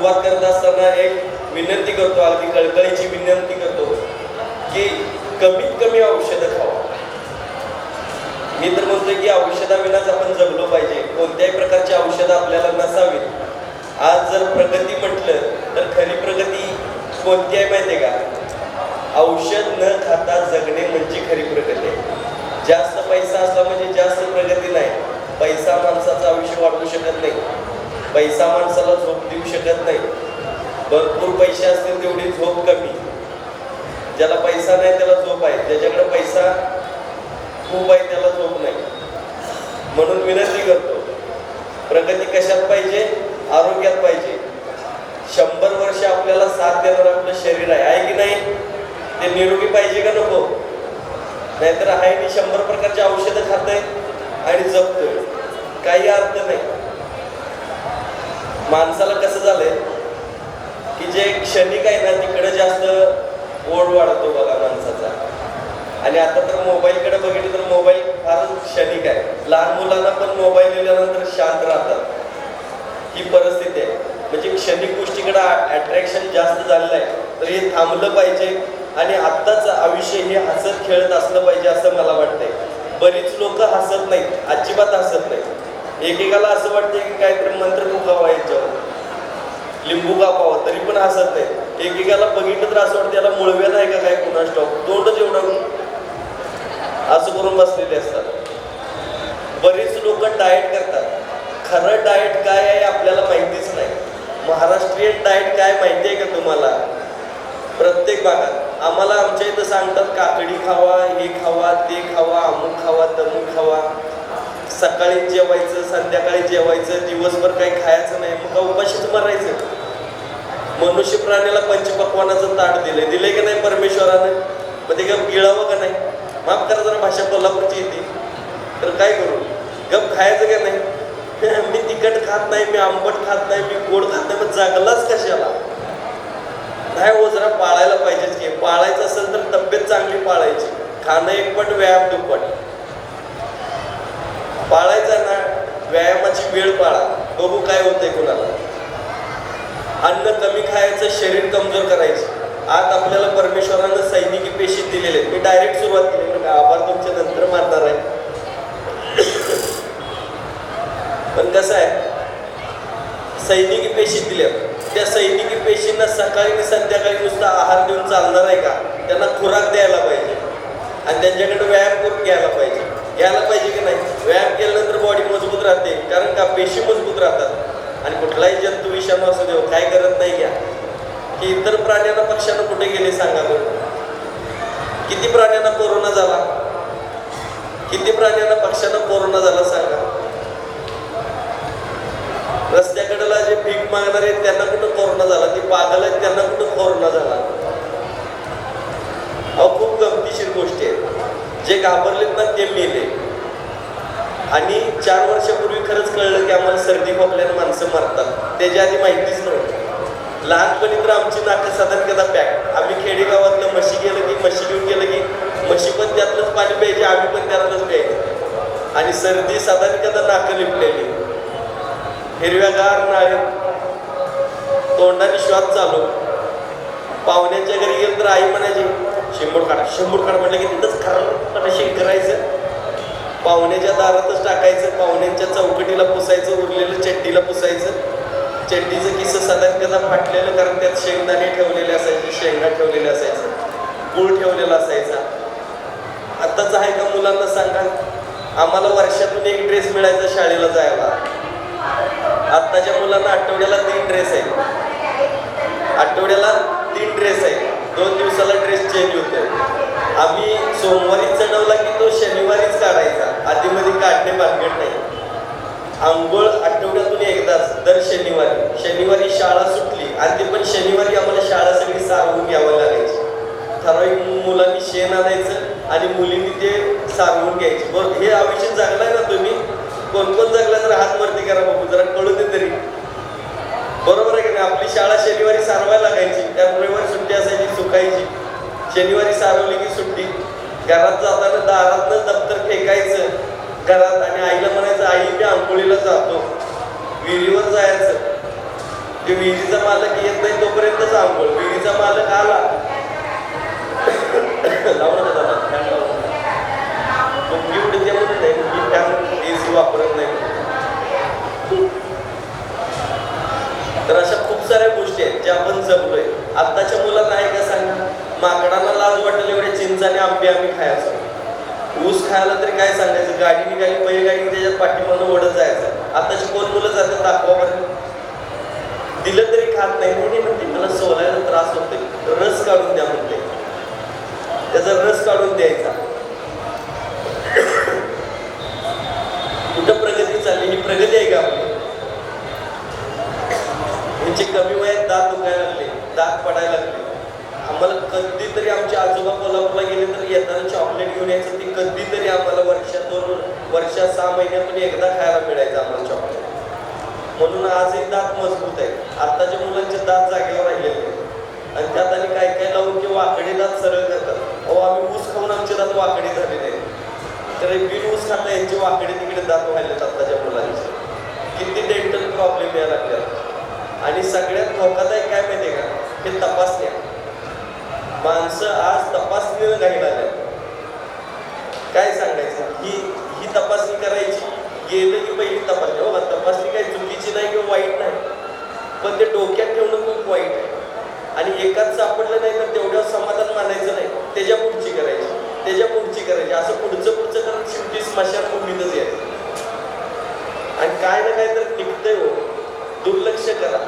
सुरुवात करत असताना एक विनंती करतो अगदी कळकळीची विनंती करतो की कमीत कमी औषधं खावा. मी तर म्हणतोय की औषधाविनाच आपण जगलो पाहिजे. कोणत्याही प्रकारची औषधं आपल्याला नसावीत. आज जर प्रगती म्हटलं तर खरी प्रगती कोणती आहे माहिती आहे का? औषध न खाता जगणे म्हणजे खरी प्रगती आहे. जास्त पैसा असला म्हणजे जास्त प्रगती नाही. पैसा माणसाचं आयुष्य वाढवू शकत नाही. पैसा माणसाला झोप देऊ शकत नाही. भरपूर पैसे असतील तेवढी झोप कमी. ज्याला पैसा नाही त्याला झोप आहे. ज्याच्याकडे पैसा खूप आहे त्याला झोप नाही. म्हणून विनंती करतो प्रगती कशात पाहिजे? आरोग्यात पाहिजे. शंभर वर्ष आपल्याला साथ देणारं आपलं शरीर आहे. आहे की नाही? ते निरोगी पाहिजे का नको? नाहीतर आहे मी शंभर प्रकारची औषधं खातोय आणि जपतोय. काही अर्थ नाही. माणसाला कसं झालंय की जे क्षणिक आहे ना तिकडे जास्त ओढ वाढतो बघा माणसाचा. आणि आता तर मोबाईलकडे बघितलं तर मोबाईल फारच क्षणिक आहे. लहान मुलांना पण मोबाईल दिल्यानंतर शांत राहतात. ही परिस्थिती आहे. म्हणजे क्षणिक गोष्टीकडे अट्रॅक्शन जास्त झालेलं आहे तर हे थांबलं पाहिजे आणि आत्ताच आयुष्य हे हसत खेळत असलं पाहिजे असं मला वाटतंय. बरीच लोक हसत नाहीत अजिबात हसत नाहीत. एकेकाला असं वाटतं की काहीतरी मंत्र मुखावा याच्यावर. लिंबू कापावं तरी पण हसत नाही एकेकाला बघितलं तर असं वाटतं याला मुळव्या आहे का काय? कुणा स्टॉप तोंडच एवढं असं करून बसलेले असतात. बरीच लोक डाएट करतात. खरं डाएट काय आहे आपल्याला माहितीच नाही. महाराष्ट्रीयन डाएट काय माहिती आहे का तुम्हाला? प्रत्येक भागात. आम्हाला आमच्या इथं सांगतात काकडी खावा हे खावा ते खावा अमुक खावा तमुक खावा. सकाळी जेवायचं संध्याकाळी जेवायचं दिवसभर काही खायचं नाही मग का उपाशीच मरायचं? मनुष्य प्राण्याला पंचपक्वानाचं ताट दिलंय. दिलंय की नाही परमेश्वरानं? मग ते गप गिळावं का नाही? माफ करा जरा भाषा कोल्हापूरची येते. तर काय करू? गप खायचं का नाही? मी तिखट खात नाही मी आंबट खात नाही मी गोड खात नाही मग जगलाच कशाला? नाही हो जरा पाळायला पाहिजेच की. पाळायचं असेल तर तब्येत चांगली पाळायची. खाणं एकपट व्यायाम दुप्पट. पाळायचा ना व्यायामाची वेळ पाळा. बघू काय होतंय कुणाला. अन्न कमी खायचं शरीर कमजोर करायचं. आज आपल्याला परमेश्वरानं सैनिकी पेशी दिलेले. मी डायरेक्ट सुरुवात केली. बरं आभार तुमच्या नंतर मारणार आहे. पण कसं आहे? सैनिकी पेशी दिल्या. त्या सैनिकी पेशींना सकाळी आणि संध्याकाळी नुसता आहार देऊन चालणार आहे का? त्यांना खुराक द्यायला पाहिजे. आणि त्यांच्याकडे व्यायाम करून घ्यायला पाहिजे. घ्यायला पाहिजे की नाही? व्यायाम केल्यानंतर बॉडी मजबूत राहते कारण का? पेशी मजबूत राहतात. आणि कुठलाही जंतू विषाणू असू देव काय करत नाही घ्या की इतर प्राण्यांना पक्ष्यांना कुठे गेले सांगा बरं? किती प्राण्यांना कोरोना झाला? किती प्राण्यांना पक्ष्यांना कोरोना झाला सांगा? रस्त्याकडला जे भीक मागणारे आहेत त्यांना कुठं कोरोना झाला? ती पागल आहेत त्यांना कुठं कोरोना झाला? अहो खूप गमतीशीर गोष्टी आहेत. जे घाबरलेत ना ते मेले. आणि चार वर्षापूर्वी खरंच कळलं की आम्हाला सर्दी खोकल्याने माणसं मरतात. त्याच्या आधी माहितीच नव्हतं. लहानपणी तर आमची नाकं साधारण पॅक. आम्ही खेडेगावातलं म्हशी गेलं की म्हशी घेऊन गेलं की म्हशी पण त्यातलंच पाणी प्यायचे आम्ही पण त्यातलंच प्यायचं. आणि सर्दी साधारण कदा नाकं लिपलेली. हिरव्यागार नाळे तोंडाने श्वास चालू. पाहुण्यांच्या घरी गेलं तर आई म्हणायची शिंबूड काढा शिंबूड काढा. म्हटलं की तिथंच खरं शेक करायचं. पाहुण्याच्या दारातच टाकायचं पाहुण्यांच्या चौकटीला पुसायचं उरलेलं चट्टीला पुसायचं. चट्टीचं किसं साधारण फाटलेलं कारण त्यात शेंगदाणे ठेवलेले असायचे शेंगा ठेवलेले असायचं गुळ ठेवलेला असायचा. आत्ताच आहे का मुलांना सांगा? आम्हाला वर्षातून एक ड्रेस मिळायचा शाळेला जायला. आत्ताच्या मुलांना आठवड्याला तीन ड्रेस आहे आठवड्याला तीन ड्रेस आहे दोन दिवसाला ड्रेस चेंज होतो आम्ही सोमवारी चढवला की तो शनिवारीच काढायचा. आधीमध्ये काढणे भानगड नाही. आंघोळ आठवड्यातून एकदाच दर शनिवारी. शनिवारी शाळा सुटली आणि ते पण शनिवारी आम्हाला शाळा सगळी सांगून घ्यावं लागायची. ठराविक मुलांनी शेण आणायचं आणि मुलींनी ते सांगून घ्यायचे. बघ हे आयुष्य जगलाय ना तुम्ही कोण कोण जगला तर हात वरती करा बघू जरा कळू दे तरी. बरोबर आहे की नाही? आपली शाळा शनिवारी सारवायला लागायची. त्या रविवारी सुट्टी असायची चुकायची शनिवारी सारवली की सुट्टी. घरात जाताना दारातनं दप्तर फेकायचं. घरात आणि आईला म्हणायचं आई मी आंघोळीला जातो. विहिरीवर जायचं. ते विहिरीचा मालक येत नाही तोपर्यंतच आंघोळ. विहिरीचा मालक आला. लावून दे दादा फॅन उडते म्हणून नाही मी त्या ए सी वापरत नाही तर अशा खूप साऱ्या गोष्टी आहेत आपण जगलोय आत्ताच्या मुलांना आहे का सांगा माकडाला लाज वाटेल एवढे चिंच आणि आंबे आम्ही खायचो. ऊस खायला तरी काय सांगायचं? गाडी निघाली बैलगाडी त्याच्यात पाठीमधून ओढत जायचं. आताची कोण मुलं जातात दाखवा बरं. दिलं तरी खात नाही. नाही म्हणते मला सोलायला त्रास होतो रस काढून द्या म्हणते. त्याचा रस काढून द्यायचा. कुठं प्रगती चालली? ही प्रगती आहे का आपली? त्यांचे कमी वयात दात दुखायला लागले दात पडायला लागले. आम्हाला कधीतरी आमचे आजोबा कोल्हापूरला गेले तर येताना चॉकलेट घेऊन यायचं ते कधीतरी आम्हाला वर्षात दोन वर्षात सहा महिन्यातून एकदा खायला मिळायचं आम्हाला चॉकलेट म्हणून आजही दात मजबूत आहे. आत्ताच्या मुलांचे दात जागेवर राहिलेले आणि त्यात आणि काय काय लावून किंवा वाकडे दात सरळ करतात. अहो आम्ही ऊस खाऊन आमचे दात वाकडे झालेले आहेत. तर बिन ऊस खाता यांचे वाकडे तिकडे दात व्हायलेत आत्ताच्या मुलांचे. किती डेंटल प्रॉब्लेम यायला लागले आणि सगळ्यात धोकादायक काय माहितीये का? हे तपासण्या माणसं आज तपासणीनं काही झाले काय सांगायचं? ही ही तपासणी करायची. गेलं की पहिली तपासणी. हो तपासणी काही चुकीची नाही किंवा वाईट नाही. पण ते डोक्यात ठेवणं खूप वाईट आहे. आणि एकाच सापडलं नाही तर तेवढ्या समाधान मानायचं नाही. त्याच्या पुढची करायची. त्याच्या पुढची करायची. असं पुढचं पुढचं करत शेवटी स्मशानभूमीतच यायचं. आणि काय ना काय तर निघतंय हो. दुर्लक्ष करा.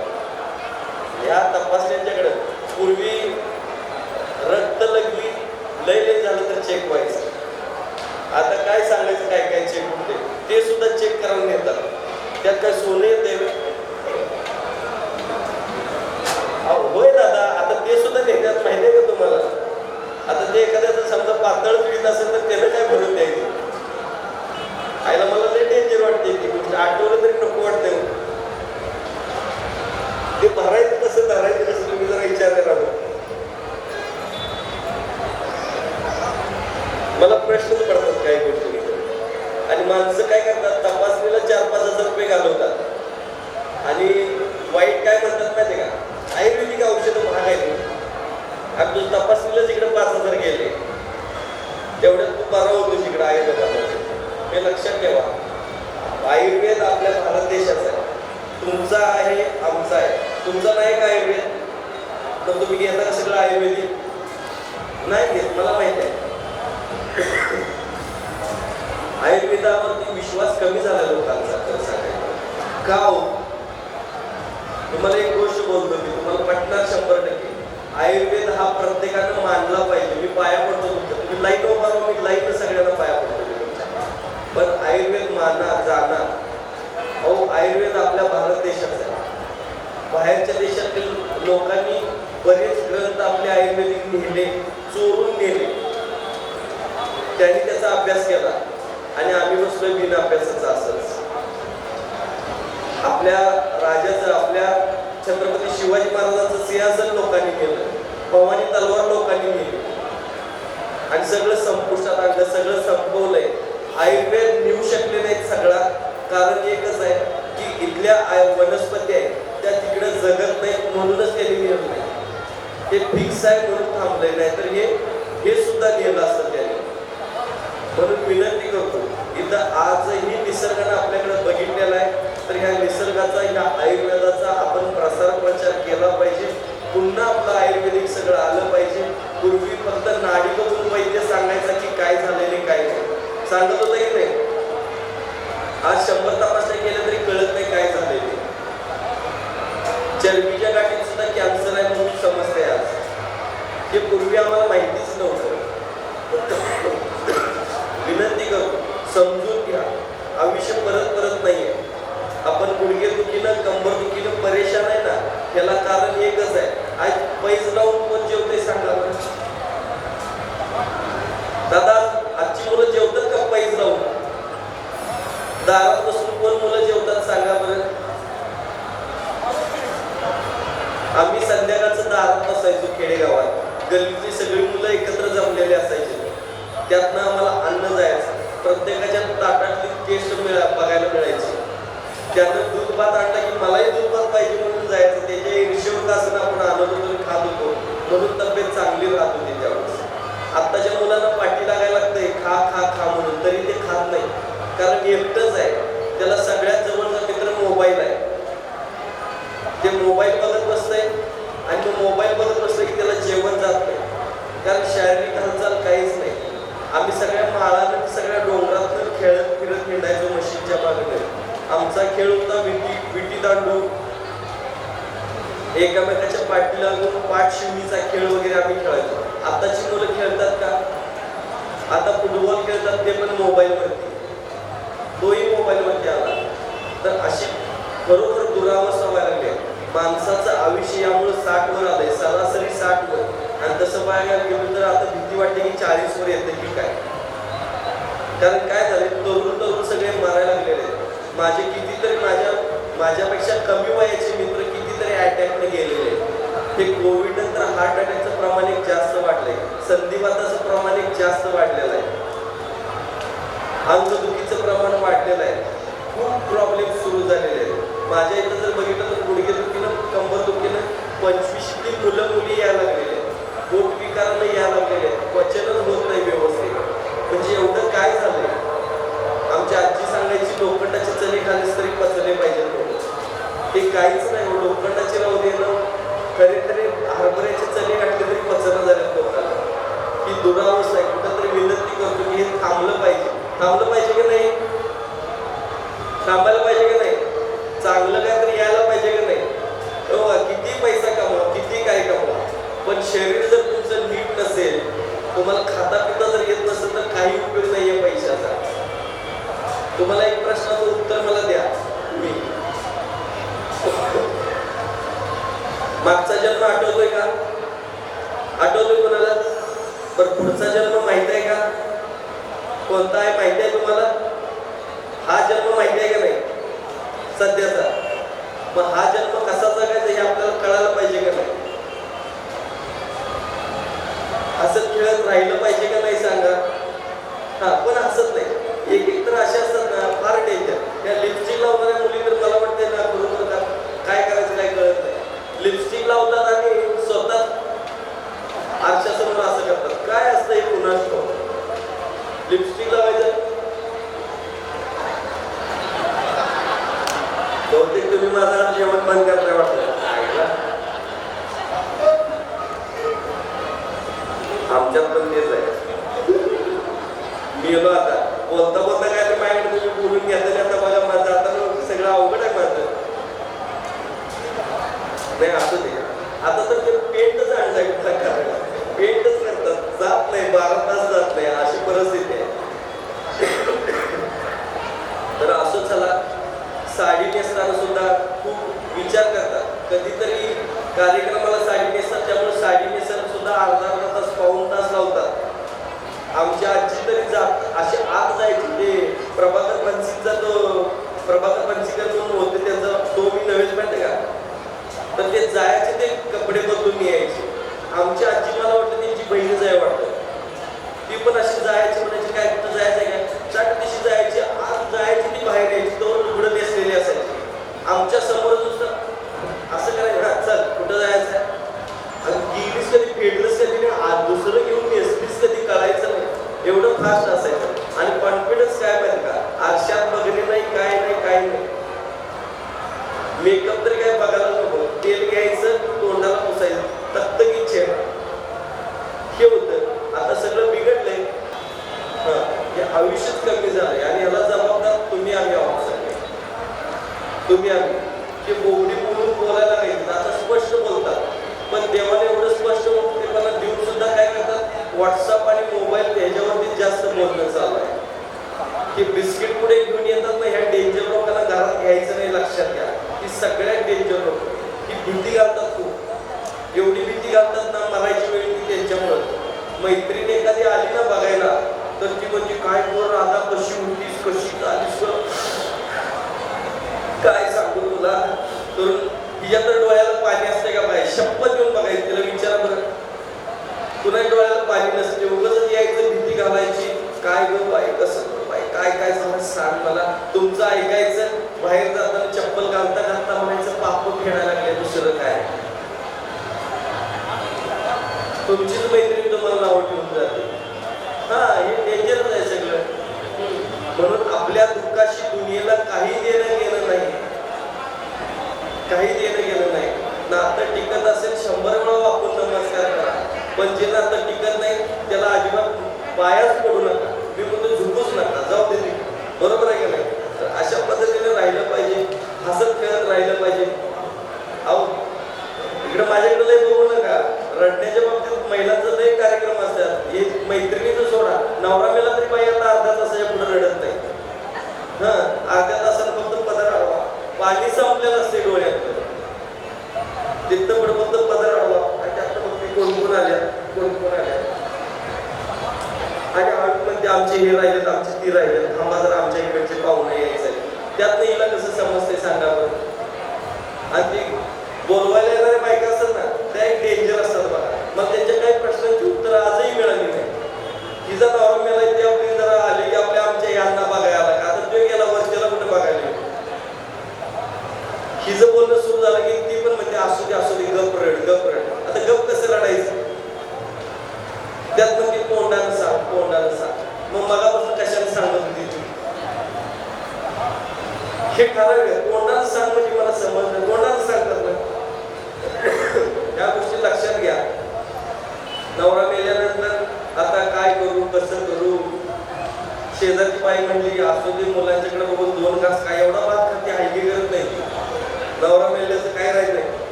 या तपासण्यांच्याकडे पूर्वी रक्त लगवी लय लय झालं तर चेक व्हायचं. आता काय सांगायचं काय काय चेक होते? ते सुद्धा चेक करायला नेतात त्यात काय सोनं येते होय दादा आता ते सुद्धा नेतात माहिती आहे का तुम्हाला? आता ते एखाद्याचं समजा पातळ पीडित असेल तर त्याला काय भरून द्यायचं? आईला मला लय डेंजर वाटते ती गोष्ट आठवलं तरी नको वाटते हो. ते भरायचं कसं धरायचं कसं तुम्ही जरा विचार करा बरं. मला प्रश्नच पडतात काही गोष्टी आणि माणसं काय करतात तपासणीला चार पाच हजार रुपये घालवतात आणि वाईट काय म्हणतात माहिती का आयुर्वेदिक औषधं महाग आहेत आणि तू तपासणीला तिकडे पाच हजार गेले तेवढ्यात तू बरा होतो तिकडे आयुर्वेदात हे लक्षात ठेवा आयुर्वेद आपल्या भारत देशाचा आहे तुमचा आहे आमचा आहे तुमचा नाही का आयुर्वेद तर तुम्ही घेता का सगळं आयुर्वेदिक नाही घेत मला माहिती आहे आयुर्वेदावरती विश्वास कमी झाला लोकांचा खरं सांगायचं का हो तुम्हाला एक गोष्ट बोलतो मी तुम्हाला पटणार शंभर टक्के आयुर्वेद हा प्रत्येकानं मानला पाहिजे मी पाया पडतो तुमच्या तुम्ही लाईन उभा राहा, मी लाईन सगळ्यांना पाया पडतो मी तुमच्या. पण आयुर्वेद माना जाना अहो आयुर्वेद आपल्या भारत देशाचा आहे बाहेरच्या देशातील लोकांनी बरेच ग्रंथ आपले आयुर्वेदिक लिहिले चोरून नेले. त्यांनी त्याचा अभ्यास केला आणि आम्ही बसलोय बिन अभ्यासाचा असंच. आपल्या राजाचं आपल्या छत्रपती शिवाजी महाराजांचं सिंहासन लोकांनी केलं भवानी तलवार लोकांनी नेली. आणि सगळं संपुष्टात आणलं सगळं संपवलंय. आयुर्वेद नेऊ शकले नाहीत सगळा. कारण एकच आहे की इथल्या आय- वनस्पती आहेत त्या जगत नाही म्हणूनच त्यांनी नियम नाही. ते फिक्स आहे म्हणून थांबले नाही तर हे हे सुद्धा गेलं असतं त्याने. म्हणून विनंती करतो इथं आजही निसर्गानं आपल्याकडे बघितलेला आहे तर ह्या निसर्गाचा ह्या आयुर्वेदाचा आपण प्रसार प्रचार केला पाहिजे. पुन्हा आपलं आयुर्वेदिक सगळं आलं पाहिजे. पूर्वी फक्त नाडी बघून वैद्य सांगायचा की काय झालेले काय नाही. सांगत होता की नाही? आज शंभर तपासण्या केल्या तरी कळत चरबीच्या गाठीत सुद्धा कॅन्सर आहे म्हणून समजते आज हे पूर्वी आम्हाला माहितीच नव्हतं. विनंती करतो समजून घ्या. आयुष्य परत परत नाहीये. आपण गुडघे दुखीनं कंबर दुखीनं परेशान आहे ना त्याला कारण एकच आहे. आज पैस लावून पण जेवते सांगा दादा आजची मुलं जेवतात का पैस लावून? दारात बसून कोण मुलं असायचो खेडेगावात. गल्लीतली सगळी मुलं एकत्र जमलेली असायची. त्यातनं आम्हाला अन्न जायचं. प्रत्येकाच्या ताटातली टेस्ट मिळा बघायला मिळायची. त्यानं दूध भात आणला की मलाही दूध पाहिजे म्हणून जायचं. त्याच्या हिशोब असून आपण आणत खात होतो. म्हणून तब्येत चांगली राहत होती त्यावेळेस. आत्ताच्या मुलांना पाठी लागायला लागतंय खा खा खा म्हणून. तरी ते खात नाही. कारण एकटंच आहे. त्याला सगळ्यात जवळचा मित्र मोबाईल आहे. ते मोबाईल बघत बसतंय. आणि तो मोबाईल बघत बसलं की त्याला जेवण जात नाही. कारण शारीरिक हालचाल काहीच नाही. आम्ही सगळ्या माळानं सगळ्या डोंगरातनं खेळत फिरत हिंडायचो मशीनच्या बागेमध्ये आमचा खेळ होता विटी विटी दांडू. एकामेकाच्या पाठीला लागून पाठ शिवणीचा खेळ वगैरे आम्ही खेळायचो. आताची मुलं खेळतात का? आता फुटबॉल खेळतात ते पण मोबाईलवरती तोही मोबाईलवरती आला. तर अशी खरोखर दुरावस्था व्हायला लागली. आहे. माणसाचं आयुष्य यामुळे साठ वर आलंय सरासरी साठ वर आणि तसं पाहायला गेलं तर आता भीती वाटते की चाळीस वर येतं की काय? कारण काय झाले तरुण तरुण सगळे मारायला लागलेले माझे कितीतरी माझ्या माझ्यापेक्षा कमी वयाचे मित्र कितीतरी अटॅकने गेलेले आहेत. हे कोविड नंतर हार्ट अटॅकचं प्रमाण एक जास्त वाढलंय. संधिवाताचं प्रमाण एक जास्त वाढलेलं आहे. अंगदुखीचं प्रमाण वाढलेलं आहे. खूप प्रॉब्लेम सुरू झालेले आहेत. माझ्या इथं जर बघितलं तर गुडघे कंबर दुखीनं पंचवीसची मुलं मुली यायला लागली आहेत पोट विकारानं यायला लागलेले आहेत पचनच होत नाही व्यवस्थित म्हणजे एवढं काय झालंय आमची आजी सांगायची लोखंडाचे चणे खालीच तरी पचले पाहिजे ते काहीच नाही हो, लोखंडाचे राहू दे ना खरे खरे हरभऱ्याचे चणे घातले तरी पचना झालेत लोकांना ही दुरावस्था आहे कुठंतरी विनंती करतो की हे थांबलं पाहिजे थांबलं पाहिजे की नाही थांबायला पाहिजे की नाही चांगलं काय तरी यायला पाहिजे की नाही हो किती पैसा कमवा किती काय कमवा पण शरीर जर तुमचं नीट नसेल तुम्हाला खाता पिता जर येत नसेल तर काही उपयोग नाही आहे पैशाचा तुम्हाला एक प्रश्नाचं उत्तर मला द्या मी मागचा जन्म आठवतोय का आठवतोय कोणाला बरं पुढचा जन्म माहीत आहे का कोणता आहे माहिती आहे तुम्हाला? हा जन्म माहिती आहे का नाही? सध्याचा. मग हा जन्म कसा जगायचा हे आपल्याला कळायला पाहिजे का नाही? हसत खेळत राहिलं पाहिजे का नाही सांगा? हा पण हसत नाही. एक एक तर असे असतात ना फार डेंजर त्या लिपस्टिक लावणाऱ्या मुली तर मला वाटते ना बरोबर का काय करायचं काय कळत नाही. लिपस्टिक लावतात आणि स्वतः आरशासमोर असं करतात. काय असतं हे पुन्हा लिपस्टिक लावायचं बहुतेक तुम्ही माझा जेवण बंद करताय वाटतं. आमच्यात पण तेच आहे. मी येतो आता. बोलता बोलता काय तर माझ्याकडे तुम्ही बोलून घेतलं आता बघा माझं आता सगळं अवघड आहे माझं नाही असू दे आता तर ते पेंटच आणलंय कुठला करायला पेंटच करतात जात नाही बारा तास जात नाही अशी परिस्थिती आहे तर असं चला साडी नेसताना सुद्धा खूप विचार करतात कधीतरी कार्यक्रमाला साडी नेसतात त्यामुळे साडी नेसायला सुद्धा अर्धा अर्धा तास पाऊण तास लावतात आमची आजी तरी जात असे आत जायची ते प्रभाकर पंचीचा तो प्रभाकर पंचीकर म्हणून होते त्यांचा तो मी नवेच माहिती का तर ते जायचे ते कपडे बदलून यायचे आमची आजी मला वाटतं त्यांची बहीणच आहे वाटतं ती पण अशी जायची म्हणायची काय कुठं जायचं काय चाट तशी जायची आत जायची ती बाहेर यायची तो लुगडं नेसलेली असायची आमच्यासमोर नुसतं असं करायचं हा चल कुठं जायचं आणि गेलीस कधी फेडलंच कधी नाही आज दुसरं घेऊन नेसलीस कधी कळायचं नाही असायचं आणि कॉन्फिडन्स काय माहिती का? आरशात बघणे नाही काय नाही काय नाही. मेकअप तरी काय बघायला नको. तेल घ्यायचं तोंडाला पुसायचं. तक्त की हे होतं. आता सगळं बिघडलंय. हा हे आयुष्यच कमी झालंय. आणि याला जबाबदार तुम्ही आम्ही आहोत सगळे. तुम्ही आम्ही. ते बोबडी बोलून बोलायला नाही आता स्पष्ट बोलतात. पण देवाने एवढं स्पष्ट मोठेपणा देऊन सुद्धा काय करतात व्हॉट्सअप आणि मोबाईल ह्याच्यावरती जास्त बोलणं चालू आहे. की बिस्किट पुढे घेऊन येतात ना ह्या डेंजर लोकांना घरात घ्यायचं नाही लक्षात घ्या. की सगळ्यात डेंजर लोक ही भीती घालतात खूप. एवढी भीती घालतात ना मरायची वेळ ती त्यांच्यामुळं. मैत्रीण एखादी आली ना बघायला तर ती म्हणजे काय बोल आता कशी होतीस कशी आलीस काय सांगू तुला? तर तिच्या तर डोळ्याला पाणी असते का बाय शपथ घेऊन बघायचं तिला विचारा बरं पुन्हा डोळ्याला पाणी नसते. उगाच यायचं भीती घालायची. काय ग बाई? कसं बाई? काय काय समज सांग मला. तुमचं ऐकायचं बाहेर जाताना चप्पल घालता घालता म्हणायचं पाप खेळायला लागले दुसरं काय? तुमचीच मैत्री तुम्हाला नाव ठेवून जाते. हा हे डेंजरच आहे सगळं. म्हणून आपल्या दुःखाशी दुनियेला काही देणं गेलं नाही. काही देणं गेलं नाही. नातं टिकत असेल शंभर वेळा वापरून नमस्कार करा. पण जे आता टिकत नाही त्याला अजिबात पायाच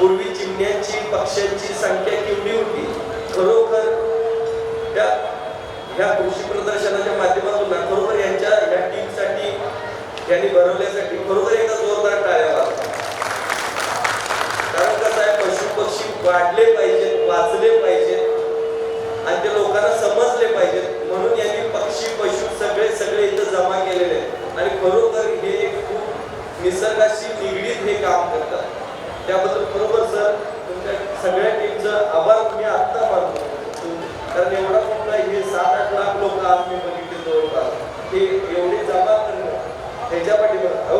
पूर्वी चिमण्यांची पक्ष्यांची संख्या केवढी होती? खरोखर त्या ह्या कृषी प्रदर्शनाच्या माध्यमातून खरोखर यांच्या या टीमसाठी यांनी भरवल्यासाठी खरोखर एकदा जोरदार टाळ्या कारण कसं आहे पशु पक्षी वाढले पाहिजेत वाचले पाहिजेत आणि ते लोकांना समजले पाहिजेत. म्हणून यांनी पक्षी पशु सगळे सगळे इथं जमा केलेले आहेत. आणि खरोखर हे खूप निसर्गाशी निगडीत हे काम करतात. त्याबद्दल बरोबर सर तुमच्या सगळ्या टीमचं आभार मी आत्ता मानतो. कारण एवढा मोठा हे सात आठ लाख लोक आज मी बघितले जवळपास. हे एवढे जमा करणं ह्याच्या पाठीमागे हो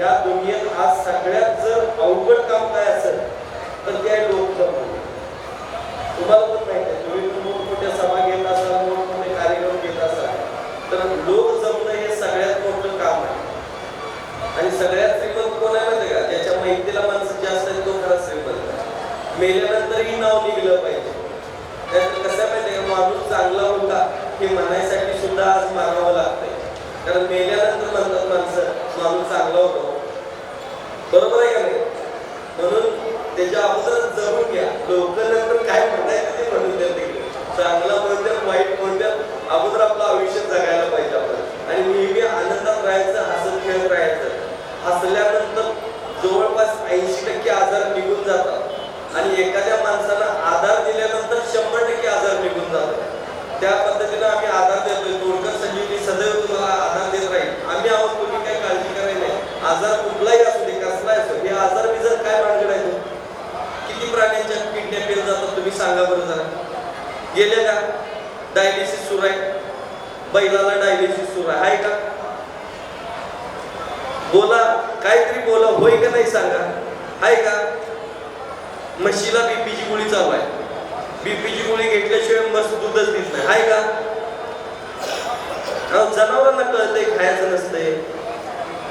या दुनियेत आज सगळ्यात जर अवघड काम काय असेल तर ते आहे लोक तुम्हाला पण माहिती आहे तुम्ही मोठमोठ्या सभा घेत असाल मोठमोठे कार्यक्रम घेत असाल. तर लोक जमणं हे सगळ्यात मोठं काम आहे. आणि सगळ्यात श्रीमंत कोण आहे माहिती आहे का ज्याच्या माहितीला माणसं जास्त आहेत तो खरा श्रीमंत आहे. मेल्यानंतरही नाव निघलं पाहिजे. तर कसं आहे माहिती माणूस चांगला होता हे म्हणायसाठी सुद्धा आज मागावं लागतंय. कारण मेल्यानंतर म्हणतात माणसं माणूस चांगला होतो. बरोबर आहे का नाही? म्हणून त्याच्या अगोदर जमून घ्या. लोक नंतर काय म्हणायचं ते म्हणून द्या तिकडे चांगला म्हणतात वाईट म्हणतात अगोदर आपलं आयुष्य जगायला पाहिजे आपण. आणि नेहमी आनंदात राहायचं हसत खेळत राहायचं. हसल्यानंतर जवळपास ऐंशी टक्के आजार निघून जातात. आणि एखाद्या माणसाला आधार दिल्यानंतर शंभर टक्के आजार निघून जातो. त्या पद्धतीनं आम्ही आधार देतोय. तोडकर संजीवनी सदैव तुम्हाला आधार देत राहील. आम्ही आहोत तुम्ही काही काळजी करायला नाही. आजार कुठलाही असू दे कसलाही असो हे आजार बिजार काय भानगड आहे तो? किती प्राण्यांच्या किडनॅप केल्या जातात तुम्ही सांगा बरं जरा. गेले का? डायलिसिस सुरू आहे. बैलाला डायलिसिस सुरू आहे. आहे का? बोला काहीतरी बोला. होय का नाही सांगा. आहे का? म्हशीला बीपीची गोळी चालू आहे. बीपीची गोळी घेतल्याशिवाय मस्त दूधच देत नाही. आहे का? जनावरांना कळतंय खायचं नसतंय.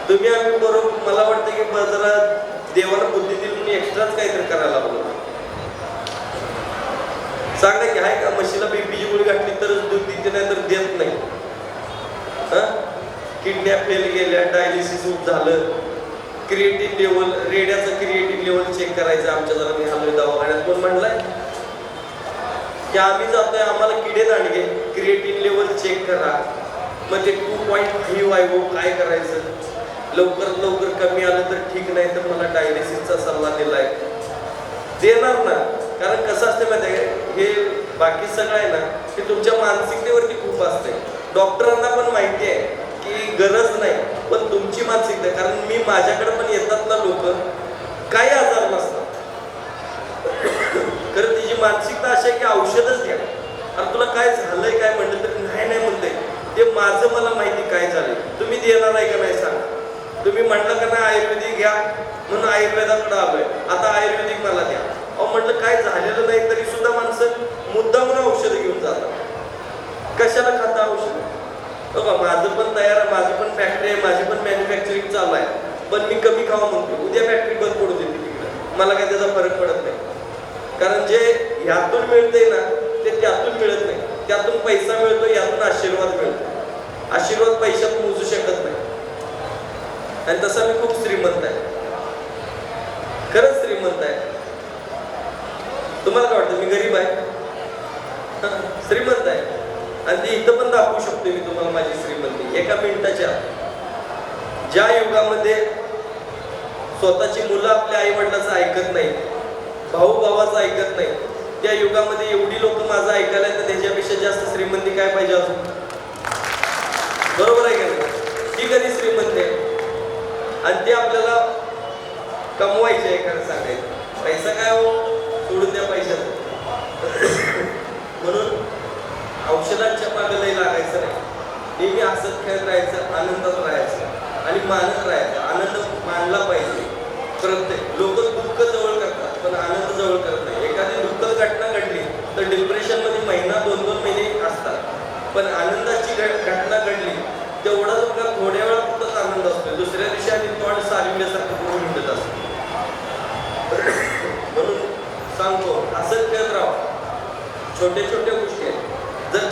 तुम्ही आम्ही बरोबर मला वाटतं की जरा देवाला बुद्धी दिली मी एक्स्ट्राच काहीतरी करायला लागलो. सांगा की आहे का? म्हशीला बीपीची गोळी घातली तरच दूध देते नाही तर देत नाही. किडन्या फेल गेल्या डायलिसिस झालं. क्रिएटिव्ह लेवल रेड्याचं क्रिएटिव्ह लेवल चेक करायचं आमच्या जरा मी आलोय दवाखान्यात. कोण म्हणलाय की आम्ही जातोय आम्हाला किडे दांडगे. क्रिएटिव्ह लेवल चेक करा. मग ते टू पॉईंट फाईव्ह आहे काय करायचं? लवकरात लवकर कमी आलं तर ठीक नाही तर मला डायलिसिसचा सल्ला दिलाय. देणार ना. कारण कसं असते माहिती आहे का? हे बाकी सगळं आहे ना ते तुमच्या मानसिकतेवरती खूप असते डॉक्टरांना पण माहिती आहे की गरज नाही. पण तुमची मानसिकता कारण मी माझ्याकडे पण येतात ना लोक. काही आजार नसतात. खरं तिची मानसिकता अशी आहे की औषधच घ्या. आणि तुला काय झालंय काय म्हणलं तरी नाही नाही म्हणते ते माझं मला माहिती काय झालंय. तुम्ही देणार आहे का नाही सांगा. तुम्ही म्हटलं का नाही आयुर्वेदिक घ्या म्हणून आयुर्वेदाकडे आलोय. आता आयुर्वेदिक मला द्या. अहो म्हटलं काय झालेलं नाही तरी सुद्धा माणसं मुद्दामून औषध घेऊन जातात. कशाला खाता औषध? बाबा माझं पण तयार आहे माझी पण फॅक्टरी आहे माझी पण मॅन्युफॅक्चरिंग चालू आहे. पण मी कमी खावा म्हणतो उद्या फॅक्टरी बंद पडू देते मला काय त्याचा फरक पडत नाही. कारण जे ह्यातून मिळतंय ना ते त्यातून मिळत नाही. त्यातून पैसा मिळतो यातून आशीर्वाद मिळतो. आशीर्वाद पैशात मोजू शकत नाही. आणि तसा मी खूप श्रीमंत आहे. खरंच श्रीमंत आहे. तुम्हाला काय वाटतं मी गरीब आहे? श्रीमंत आहे. आणि ती इथं पण दाखवू शकतो मी तुम्हाला माझी श्रीमंती. एका मिनिटाच्या ज्या युगामध्ये स्वतःची मुलं आपल्या आई वडिलाचं ऐकत नाही भाऊ भावाचं ऐकत नाही त्या युगामध्ये एवढी लोक माझं ऐकायला तर त्याच्यापेक्षा जास्त श्रीमंती काय पाहिजे अजून? बरोबर आहे का नाही? ती कधी श्रीमंती आहे? आणि ते आपल्याला कमवायचे आहे खरं सांगायचं. पैसा काय हो? सोडून द्या पैशाचा म्हणून औषधांच्या मागे लय लागायचं नाही. नेहमी हसत खेळत राहायचं आनंदात राहायचं आणि मानत राहायचं. आनंद मानला पाहिजे. प्रत्येक लोक दुःख जवळ करतात पण आनंद जवळ करत नाही. एखादी दुःखद घटना घडली तर डिप्रेशनमध्ये महिना दोन दोन महिने असतात. पण आनंदाची घटना घडली तेवढा लोक थोड्या वेळापुरताच आनंद असतो दुसऱ्या दिवशी आणि तोंड सारविल्यासारखं करून मिळत असतो. म्हणून सांगतो असंच खेळत राहा. छोट्या छोट्या गोष्टी आहेत.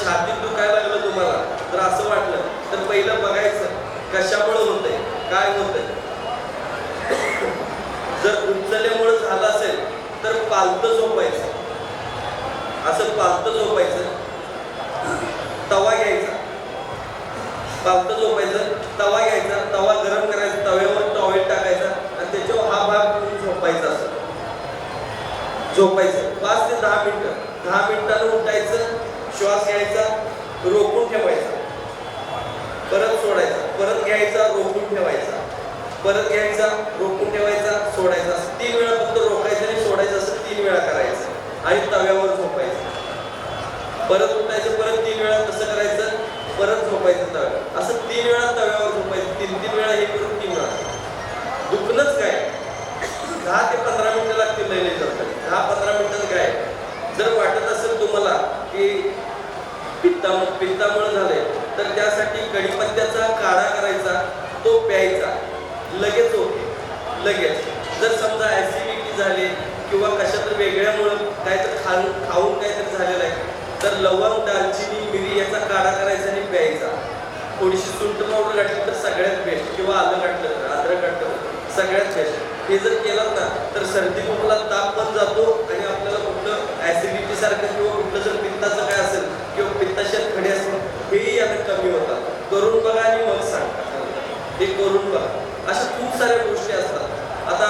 छातीत दुखायला लागलं तुम्हाला? तर असं वाटलं तर पहिलं बघायचं कशामुळे होतंय? काय होतंय? जर उचलल्यामुळे झालं असेल तर पालतं झोपायचं. असं पालतं झोपायचं. तवा घ्यायचा. पालतं झोपायचं तवा घ्यायचा तवा गरम करायचा तव्यावर टॉवेल टाकायचा आणि त्याच्यावर हा भाग घेऊन झोपायचा असं. झोपायचं. पाच ते दहा मिनिटं. दहा मिनिटानं उठायचं श्वास घ्यायचा रोखून ठेवायचा. परत सोडायचा. परत घ्यायचा रोखून ठेवायचा. परत घ्यायचा रोखून ठेवायचा सोडायचा. तीन वेळा फक्त रोखायचं आणि सोडायचं असं तीन वेळा करायचं. आणि तव्यावर झोपायचं. परत उठायचं परत तीन वेळा तसं करायचं परत झोपायचं तव्यावर. असं तीन वेळा तव्यावर झोपायचं. तीन तीन वेळा हे करून तीन वेळा. दुखणंच काय? दहा ते पंधरा मिनिटं लागतील लय लय दहा पंधरा मिनिटात काय? जर वाटत असेल तुम्हाला पित्ता पित्तामुळे झालंय. तर त्यासाठी कढीपत्त्याचा काढा करायचा तो प्यायचा. लगेच होते. लगेच. जर समजा ऍसिडिटी झाली किंवा कशा तर वेगळ्यामुळं काय खाऊन खाऊन काहीतरी झालेलं आहे तर लवंग दालचिनी मिरी याचा काढा करायचा आणि प्यायचा. थोडीशी सुंट पावडर घातली तर सगळ्यात बेस्ट किंवा आलं घातलं तर अद्रक घातलं सगळ्यात बेस्ट हे जर केलं ना तर सर्दी खोकला ताप पण जातो आणि आपल्याला कुठलं ऍसिडिटी सारखं किंवा कुठलं जर पित्ताचं काय असेल खडे असतात हेही आता कमी होतात करून बघा आणि मग सांगा. हे करून बघा. अशा खूप साऱ्या गोष्टी असतात. आता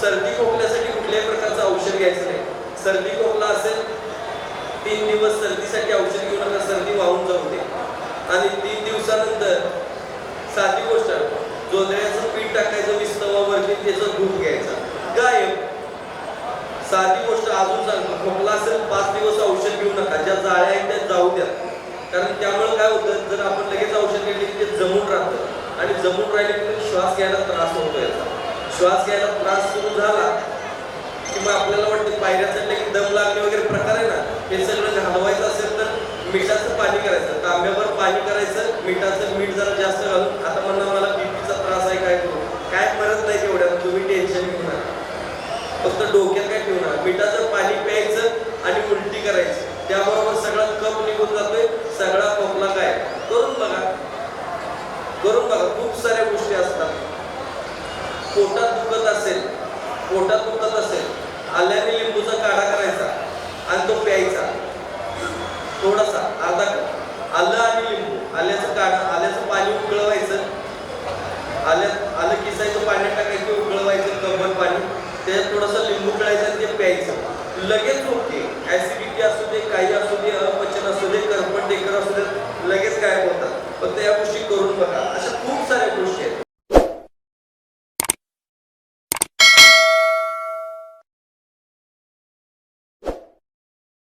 सर्दी खोकल्यासाठी कुठल्याही प्रकारचं औषध घ्यायचं नाही. सर्दी खोकला असेल तीन दिवस सर्दीसाठी औषध घेऊ नका सर्दी वाहून जाऊ दे. आणि तीन दिवसानंतर साधी गोष्ट आहे, जोंधळ्याचं पीठ टाकायचं विस्तवावरती त्याचं दूध घ्यायचं. गायब. साधी गोष्ट अजून सांगतो. खोकला असेल पाच दिवस औषध घेऊ नका. ज्या जाळ्या आहेत त्या जाऊ द्या. कारण त्यामुळे काय होतं जर आपण लगेच औषध घेतले की ते जमून राहतं. आणि जमून राहिले की श्वास घ्यायला त्रास होतो याचा. श्वास घ्यायला त्रास सुरू झाला की मग आपल्याला वाटतं पायऱ्या चढल्या की दम लागणे वगैरे प्रकार आहे ना हे सगळं घालवायचं असेल तर मिठाचं पाणी करायचं. तांब्यावर पाणी करायचं मिठाचं मीठ जरा जास्त घालून आता म्हणणं मला बीपीचा त्रास आहे काय करू? काय मरत नाही तेवढ्या तुम्ही टेन्शन घेऊ नका. फक्त डोक्यात काय ठेवू नका. मिठाचं पाणी प्यायचं आणि उलटी करायची. त्याबरोबर सगळा कप निघून जातोय. सगळा खोकला काय? करून बघा. करून बघा खूप साऱ्या गोष्टी असतात. पोटात दुखत असेल पोटात दुखत असेल आल्याने लिंबूचा काढा करायचा आणि तो प्यायचा. थोडासा अर्धा आलं आणि लिंबू. आल्याचं काढा आल्याचं पाणी उकळवायचं. आल्या आलं किसायचं पाण्यात टाकायचं उकळवायचं कपभर पाणी. त्याच्यात थोडंसं लिंबू पिळायचं आणि ते प्यायचं. लगेच होते. ऍसिडिटी असू दे काही असू दे अपचन असू दे कर्पण डेकर असू दे लगेच काय होतात. पण त्या गोष्टी करून बघा. अशा खूप साऱ्या गोष्टी आहेत.